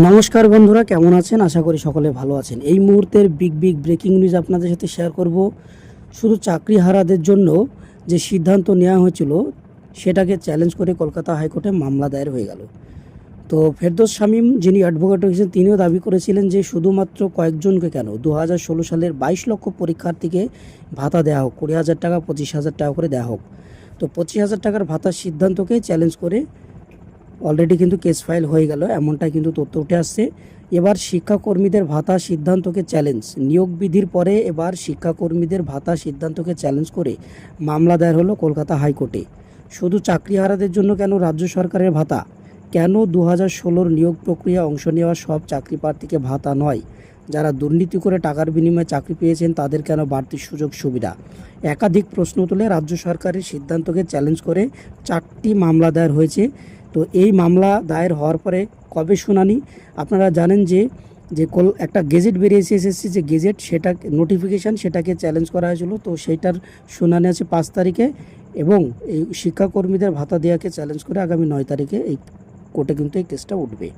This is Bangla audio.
নমস্কার বন্ধুরা, কেমন আছেন? আশা করি সকলে ভালো আছেন। এই মুহূর্তের বিগ বিগ ব্রেকিং নিউজ আপনাদের সাথে শেয়ার করব। শুধু চাকরি হারাদের জন্য যে সিদ্ধান্ত নেওয়া হয়েছিল, সেটাকে চ্যালেঞ্জ করে কলকাতা হাইকোর্টে মামলা দায়ের হয়ে গেল। তো ফেরদৌস শামীম, যিনি অ্যাডভোকেট হয়েছেন, তিনিও দাবি করেছিলেন যে শুধুমাত্র কয়েকজনকে কেন? দু হাজার ষোলো সালের বাইশ লক্ষ পরীক্ষার্থীকে ভাতা দেওয়া হোক, কুড়ি হাজার টাকা, পঁচিশ হাজার টাকা করে দেওয়া হোক। তো পঁচিশ হাজার টাকার ভাতার সিদ্ধান্তকে চ্যালেঞ্জ করে অলরেডি কিন্তু কেস ফাইল হয়ে গেল, এমনটাই কিন্তু তথ্য উঠে আসছে। এবার শিক্ষাকর্মীদের ভাতা সিদ্ধান্তকে চ্যালেঞ্জ নিয়োগ বিধির পরে এবার শিক্ষাকর্মীদের ভাতা সিদ্ধান্তকে চ্যালেঞ্জ করে মামলা দায়ের হলো কলকাতা হাইকোর্টে। শুধু চাকরিহারাদের জন্য কেন রাজ্য সরকারের ভাতা? কেন দু হাজার ষোলোর নিয়োগ প্রক্রিয়া অংশ নেওয়া সব চাকরি প্রার্থীকে ভাতা নয়? যারা দুর্নীতি করে টাকার বিনিময়ে চাকরি পেয়েছেন, তাদের কেন বাড়তি সুযোগ সুবিধা? একাধিক প্রশ্ন তুলে রাজ্য সরকারের সিদ্ধান্তকে চ্যালেঞ্জ করে চারটি মামলা দায়ের হয়েছে। তো এই মামলা দায়ের হওয়ার পরে কবে শুনানি? আপনারা জানেন যে যে কল একটা গেজেট বেরিয়েছে, এসএসসি যে গেজেট, সেটা নোটিফিকেশান সেটাকে চ্যালেঞ্জ করা হয়েছিল। তো সেইটার শুনানি আছে পাঁচ তারিখে এবং এই শিক্ষাকর্মীদের ভাতা দেওয়াকে চ্যালেঞ্জ করে আগামী নয় তারিখে এই কোর্টে কিন্তু এই কেসটা উঠবে।